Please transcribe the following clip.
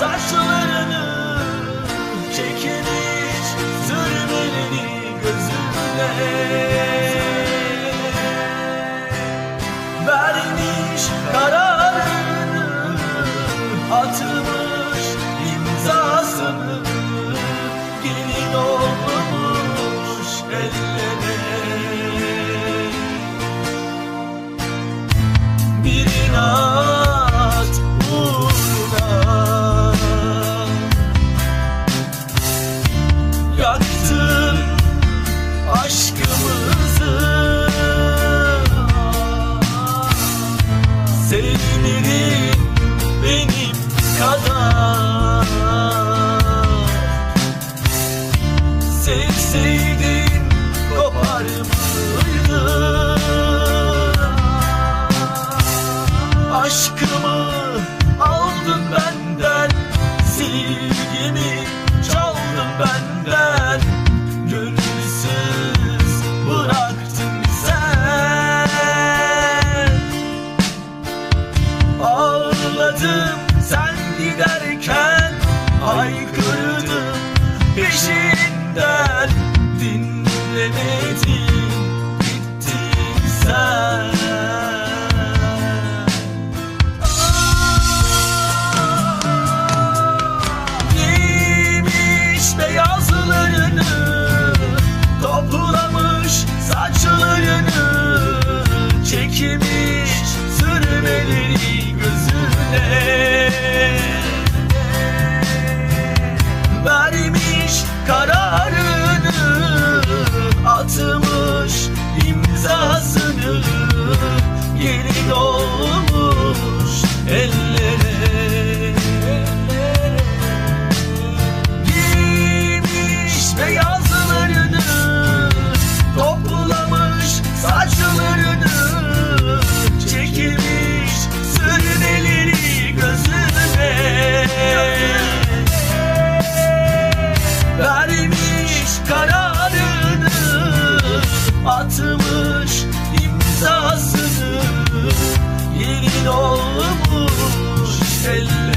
Saçlarını çekiliş sürmelini gözümle Vermiş kararını atmış imzasını. Gelin olmuş ellere Bir inan Sevdirin benim kadar. Sevseydin kopar mıydın Aşkımı aldın benden Silgimi çaldın benden sen giderken Haykırdım peşinden Dinlemedin kararını Atmış imzasını Yeni doğmuş Vermiş kararını Atmış imzasını. Yeni olmuş eller